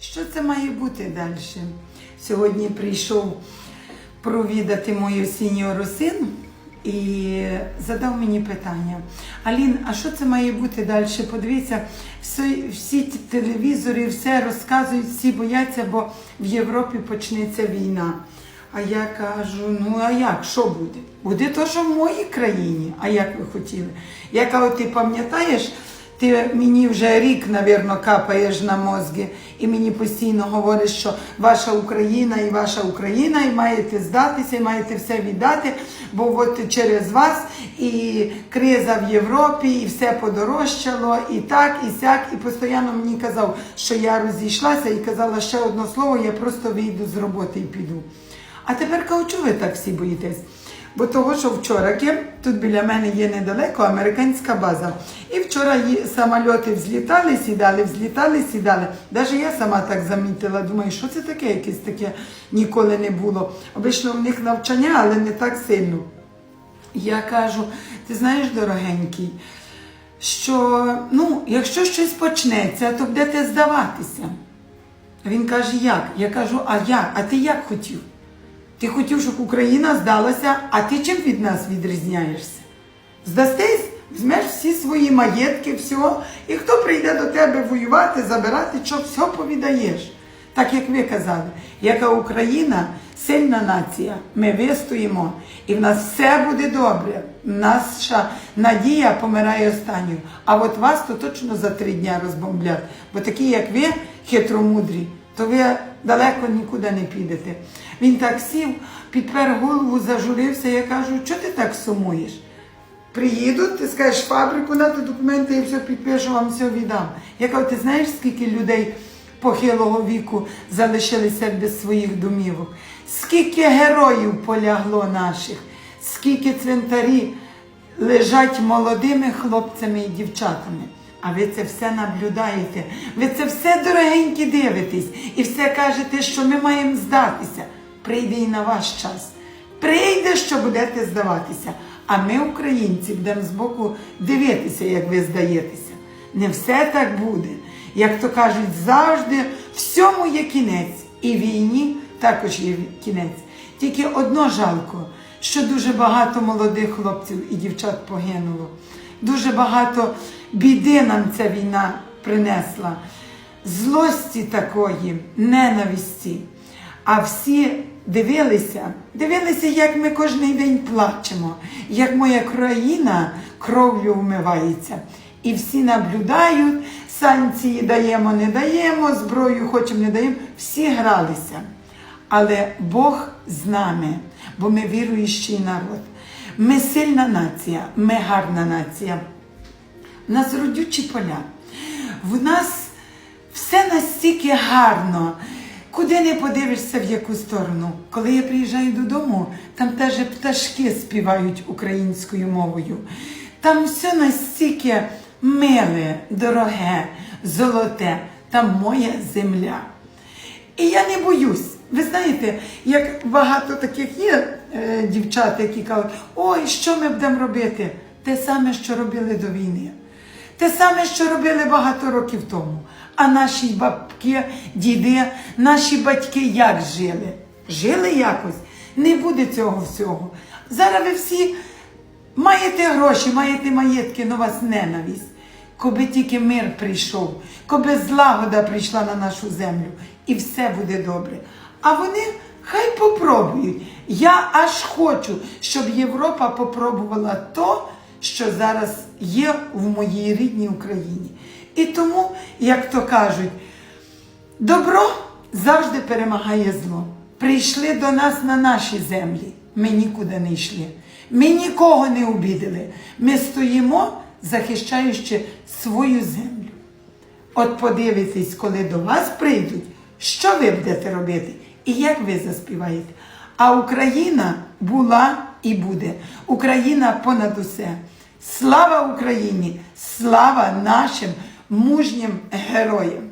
Що це має бути далі? Сьогодні прийшов провідати мою сіньору син і задав мені питання: Алін, а що це має бути далі? Подивіться, всі, всі телевізори, все розказують, всі бояться, бо в Європі почнеться війна. А я кажу: ну а як, що буде? Буде то, що в моїй країні. А як ви хотіли? Я кажу, ти пам'ятаєш? Ти мені вже рік, навірно, капаєш на мозги, і мені постійно говориш, що ваша Україна і ваша Україна, і маєте здатися, і маєте все віддати, бо от через вас і криза в Європі, і все подорожчало, і так, і сяк. І постійно мені казав, що я розійшлася, і казала ще одне слово, я просто вийду з роботи і піду. А тепер кажу, чого ви так всі боїтесь? Бо того, що вчора Ким, тут біля мене є недалеко американська база. І вчора самольоти взлітали, сідали, взлітали, сідали. Навіть я сама так замітила, думаю, що це таке, якесь таке ніколи не було. Обично в них навчання, але не так сильно. Я кажу, ти знаєш, дорогенький, що ну, якщо щось почнеться, то будете здаватися. Він каже, як? Я кажу, а як? А ти як хотів? Ти хотів, щоб Україна здалася, а ти чим від нас відрізняєшся? Здастись, візьмеш всі свої маєтки, все, і хто прийде до тебе воювати, забирати, що все повідаєш. Так як ви казали, яка Україна сильна нація, ми вистоїмо, і в нас все буде добре. Наша надія помирає останньою. А от вас то точно за три дня розбомблять. Бо такі, як ви, хитромудрі, то ви далеко нікуди не підете. Він так сів, підпер голову, зажурився. Я кажу, чого ти так сумуєш? Приїдуть, ти скажеш фабрику, нати документи, я все підпишу, вам все віддам. Я кажу, ти знаєш, скільки людей похилого віку залишилися без своїх домівок? Скільки героїв полягло наших, скільки цвинтарі лежать молодими хлопцями і дівчатами. А ви це все наблюдаєте, ви це все дорогенькі дивитесь і все кажете, що ми маємо здатися. Прийде і на ваш час. Прийде, що будете здаватися. А ми, українці, будемо збоку дивитися, як ви здаєтеся. Не все так буде. Як то кажуть, завжди всьому є кінець. І війні також є кінець. Тільки одно жалко, що дуже багато молодих хлопців і дівчат погинуло. Дуже багато біди нам ця війна принесла, злості такої, ненависті. А всі дивилися, дивилися, як ми кожен день плачемо, як моя країна кров'ю вмивається. І всі наблюдають, санкції даємо, не даємо, зброю хочемо, не даємо. Всі гралися. Але Бог з нами, бо ми віруючий народ. Ми сильна нація, ми гарна нація. У нас родючі поля. В нас все настільки гарно. Куди не подивишся в яку сторону. Коли я приїжджаю додому, там теж пташки співають українською мовою. Там все настільки миле, дороге, золоте, там моя земля. І я не боюсь. Ви знаєте, як багато таких є е, дівчат, які кажуть, ой, що ми будемо робити? Те саме, що робили до війни. Те саме, що робили багато років тому. А наші бабки, діди, наші батьки як жили? Жили якось. Не буде цього всього. Зараз ви всі маєте гроші, маєте маєтки, але у вас ненависть. Коби тільки мир прийшов, коби злагода прийшла на нашу землю, і все буде добре. А вони хай попробують. Я аж хочу, щоб Європа попробувала то, що зараз є в моїй рідній Україні. І тому, як то кажуть, добро завжди перемагає зло. Прийшли до нас на наші землі. Ми нікуди не йшли. Ми нікого не обідали. Ми стоїмо, захищаючи свою землю. От подивитесь, коли до вас прийдуть, що ви будете робити і як ви заспіваєте. А Україна була і буде. Україна понад усе. Слава Україні! Слава нашим мужнім героям!